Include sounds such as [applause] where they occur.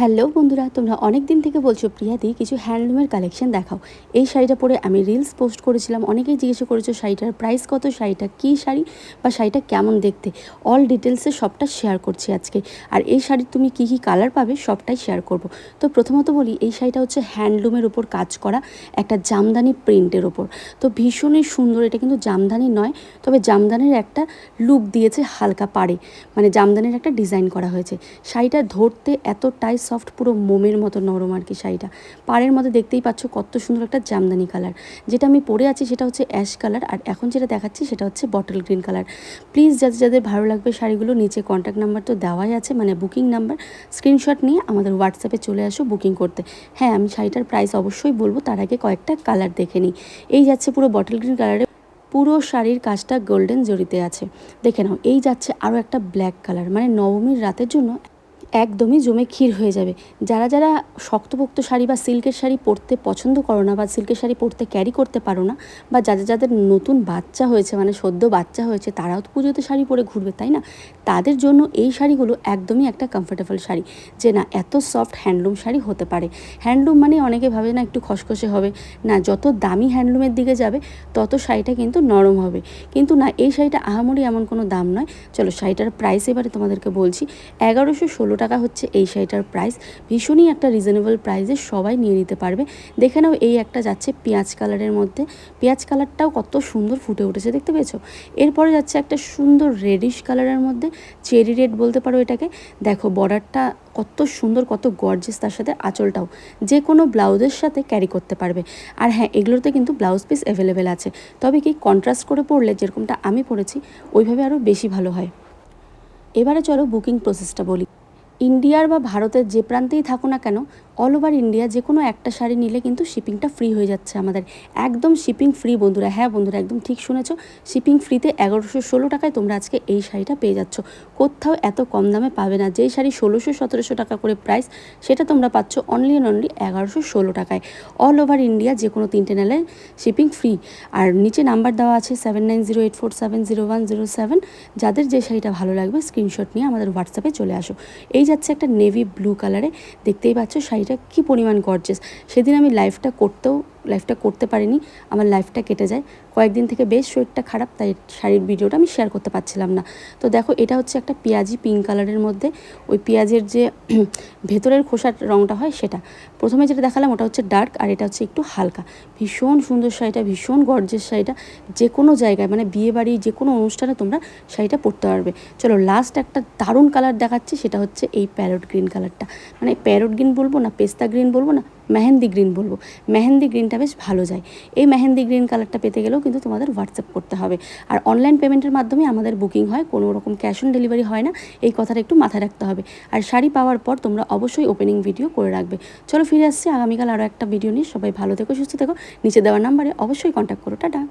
Hello বন্ধুরা, তোমরা অনেক দিন থেকে বলছো প্রিয়াদি কিছু হ্যান্ডলুমের কালেকশন দেখাও। এই শাড়িটা পরে আমি রিলস পোস্ট করেছিলাম, অনেকেই জিজ্ঞেস করেছ শাড়িটার প্রাইস কত, শাড়িটা কী শাড়ি বা শাড়িটা কেমন দেখতে? অল ডিটেলসে সবটা শেয়ার করছি আজকে। আর এই শাড়ির তুমি কী কী কালার পাবে সবটাই শেয়ার করব। তো প্রথমত বলি, এই শাড়িটা হচ্ছে হ্যান্ডলুমের ওপর কাজ করা, একটা জামদানি প্রিন্টের ওপর তো ভীষণই সুন্দর, এটা কিন্তু জামদানি নয়, তবে জামদানির একটা লুক দিয়েছে হালকা পাড়ে মানে জামদানির একটা ডিজাইন করা হয়েছে। শাড়িটা ধরতে এতটাই সফট পুরো মোমের মতো নরম আর কি শাড়িটা। পাড়ের মধ্যে দেখতেই পাচ্ছ কত সুন্দর একটা জামদানি কালার যেটা আমি পরে আছি সেটা হচ্ছে অ্যাশ কালার আর এখন যেটা দেখাচ্ছি সেটা হচ্ছে বটল গ্রিন কালার প্লিজ যাদের যাদের ভালো লাগবে শাড়িগুলো, নিচে কন্ট্যাক্ট নাম্বার তো দেওয়াই আছে মানে বুকিং নাম্বার স্ক্রিনশট নিয়ে আমাদের হোয়াটসঅ্যাপে চলে আসো বুকিং করতে। হ্যাঁ আমি শাড়িটার প্রাইস অবশ্যই বলব, তার আগে কয়েকটা কালার দেখে নিই। এই যাচ্ছে পুরো বটল গ্রিন কালারে পুরো শাড়ির কাজটা গোল্ডেন জড়িতে আছে। দেখে নাও, এই যাচ্ছে আরও একটা ব্ল্যাক কালার মানে নবমীর রাতের জন্য একদমই জমে ক্ষীর হয়ে যাবে। যারা যারা শক্তপোক্ত শাড়ি বা সিল্কের শাড়ি পরতে পছন্দ করো না বা সিল্কের শাড়ি পরতে ক্যারি করতে পারো না বা যাদের যাদের নতুন বাচ্চা হয়েছে মানে সদ্য বাচ্চা হয়েছে, তারাও তো পুজোতে শাড়ি পরে ঘুরবে, তাই না? তাদের জন্য এই শাড়িগুলো একদমই একটা কমফোর্টেবল শাড়ি যে না, এত সফট হ্যান্ডলুম শাড়ি হতে পারে। হ্যান্ডলুম মানে অনেকে ভাবে না একটু খসখসে হবে। না, যত দামি হ্যান্ডলুমের দিকে যাবে, তত শাড়িটা কিন্তু নরম হবে। কিন্তু না, এই শাড়িটা আহামরি এমন কোনো দাম নয়। চলো, শাড়িটার প্রাইস এবারে তোমাদেরকে বলছি। এগারোশো ষোলো টাকা হচ্ছে এই শাড়িটার প্রাইস ভীষণই একটা রিজনেবল প্রাইসে সবাই নিয়ে নিতে পারবে। দেখে নাও, এই একটা যাচ্ছে পেঁয়াজ কালারের মধ্যে। পেঁয়াজ কালারটাও কত সুন্দর ফুটে উঠেছে, দেখতে পেয়েছ? এরপরে যাচ্ছে একটা সুন্দর রেডিশ কালারের মধ্যে চেরি রেড বলতে পারো এটাকে। দেখো বর্ডারটা কত সুন্দর, কত গর্জেস তার সাথে আঁচলটাও। যে কোনো ব্লাউজের সাথে ক্যারি করতে পারবে। আর হ্যাঁ এগুলোতে কিন্তু ব্লাউজ পিস অ্যাভেলেবেল আছে। তবে কি কন্ট্রাস্ট করে পড়লে যেরকমটা আমি পরেছি, ওইভাবে আরও বেশি ভালো হয়। এবারে চলো বুকিং প্রসেসটা বলি। ইন্ডিয়ার বা ভারতের যে প্রান্তেই থাকো না কেন অল ওভার ইন্ডিয়া যে কোনো একটা শাড়ি নিলে কিন্তু শিপিংটা ফ্রি হয়ে যাচ্ছে আমাদের। একদম শিপিং ফ্রি বন্ধুরা হ্যাঁ বন্ধুরা, একদম ঠিক শুনেছো। শিপিং ফ্রিতে এগারোশো ষোলো টাকায় তোমরা আজকে এই শাড়িটা পেয়ে যাচ্ছ। কোথাও এত কম দামে পাবে না। যেই শাড়ি ষোলোশো সতেরোশো টাকা করে প্রাইস সেটা তোমরা পাচ্ছ অনলি অ্যান্ড অনলি এগারোশো ষোলো টাকায়। অল ওভার ইন্ডিয়া যে কোনো তিনটে নেলে শিপিং ফ্রি আর নিচে নাম্বার দেওয়া আছে seven nine zero eight four seven zero one zero seven যাদের যে শাড়িটা ভালো লাগবে স্ক্রিনশট নিয়ে আমাদের হোয়াটসঅ্যাপে চলে আসো। এই যাচ্ছে একটা নেভি ব্লু কালারে দেখতেই পাচ্ছ শাড়িটা কী পরিমাণ গর্জেস সেদিন আমি লাইফটা করতেও লাইফটা করতে পারিনি, আমার লাইফটা কেটে যায়। কয়েকদিন থেকে বেশ শরীরটা খারাপ, তাই শাড়ির ভিডিওটা আমি শেয়ার করতে পারছিলাম না। তো দেখো, এটা হচ্ছে একটা পেঁয়াজি পিঙ্ক কালারের মধ্যে। ওই পেঁয়াজের যে [clears throat] ভেতরের খোসার রঙটা হয় সেটা। প্রথমে যেটা দেখালাম ওটা হচ্ছে ডার্ক আর এটা হচ্ছে একটু হালকা। ভীষণ সুন্দর শাড়িটা, ভীষণ গর্জের শাড়িটা। যে কোনো জায়গায় মানে বিয়ে বাড়ি, যে কোনো অনুষ্ঠানে তোমরা শাড়িটা পরতে পারবে। চলো লাস্ট একটা দারুণ কালার দেখাচ্ছি, সেটা হচ্ছে এই প্যারট গ্রিন কালারটা মানে প্যারট গ্রিন বলব না, পেস্তা গ্রিন বলব না মেহেন্দি গ্রিন বলব। মেহেন্দি গ্রিনটা বেশ ভালো যায়। এই মেহেন্দি গ্রিন কালারটা পেতে গেলেও কিন্তু তোমাদের হোয়াটসঅ্যাপ করতে হবে। আর অনলাইন পেমেন্টের মাধ্যমে আমাদের বুকিং হয়, কোনো রকম ক্যাশ অন ডেলিভারি হয় না। এই কথাটা একটু মাথায় রাখতে হবে। আর শাড়ি পাওয়ার পর তোমরা অবশ্যই ওপেনিং ভিডিও করে রাখবে। চলো ফিরে আসছি, আগামীকাল আরও একটা ভিডিও নিয়ে। সবাই ভালো থেকো, সুস্থ থেকো। নিচে দেওয়ার নাম্বারে অবশ্যই কন্ট্যাক্ট করো। টাটা!